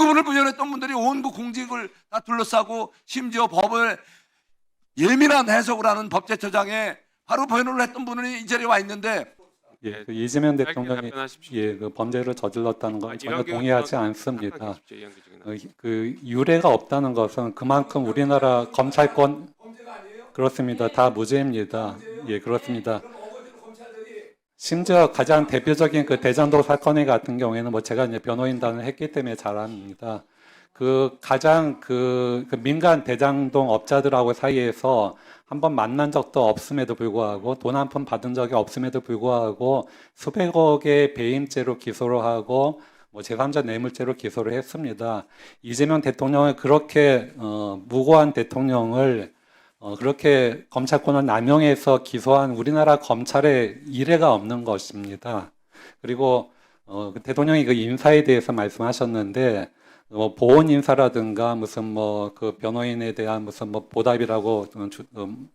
그분을 부연했던 분들이 온그 공직을 다 둘러싸고 심지어 법을 예민한 해석을 하는 법제처장에 바로 변호를 했던 분이 이 자리에 와 있는데 예, 그 이재명 대통령이. 예, 그 범죄를 저질렀다는 건 전혀 동의하지 않습니다. 어, 그 유례가 없다는 것은 그만큼 우리나라 검찰권 그렇습니다. 다 무죄입니다. 예, 그렇습니다. 심지어 가장 대표적인 그 대전도 사건의 같은 경우에는 뭐 제가 이제 변호인단을 했기 때문에 잘 압니다. 그 가장 그, 그 민간 대장동 업자들하고 사이에서 한번 만난 적도 없음에도 불구하고 돈 한 푼 받은 적이 없음에도 불구하고 수백억의 배임죄로 기소를 하고 뭐 제3자 뇌물죄로 기소를 했습니다. 이재명 대통령을 그렇게 어, 무고한 대통령을 어, 그렇게 검찰권을 남용해서 기소한 우리나라 검찰의 이례가 없는 것입니다. 그리고 어, 그 대통령이 그 인사에 대해서 말씀하셨는데 뭐 보훈 인사라든가 무슨 뭐 그 변호인에 대한 무슨 뭐 보답이라고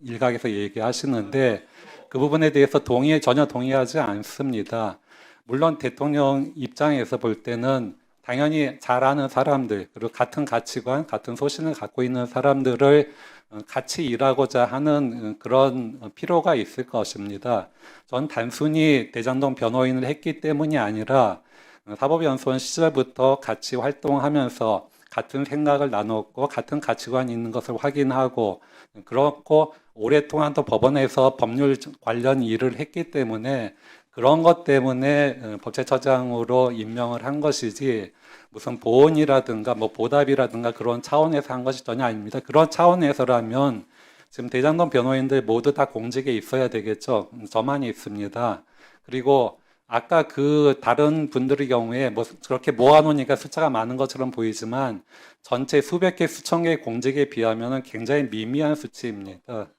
일각에서 얘기하시는데 그 부분에 대해서 동의 전혀 동의하지 않습니다. 물론 대통령 입장에서 볼 때는 당연히 잘 아는 사람들 그리고 같은 가치관, 같은 소신을 갖고 있는 사람들을 어, 같이 일하고자 하는 어, 그런 어, 필요가 있을 것입니다. 전 단순히 대장동 변호인을 했기 때문이 아니라 어, 사법연수원 시절부터 같이 활동하면서 같은 생각을 나눴고 같은 가치관이 있는 것을 확인하고 그렇고 오랫동안 또 법원에서 법률 관련 일을 했기 때문에 그런 것 때문에 어, 법제처장으로 임명을 한 것이지 무슨 보온이라든가 뭐 보답이라든가 그런 차원에서 한 것이 전혀 아닙니다. 그런 차원에서라면 지금 대장동 변호인들 모두 다 공직에 있어야 되겠죠. 음, 저만이 있습니다. 그리고 아까 그 다른 분들의 경우에 뭐 그렇게 모아놓으니까 숫자가 많은 것처럼 보이지만 전체 수백 개, 수천 개의 공직에 비하면 굉장히 미미한 수치입니다. 예.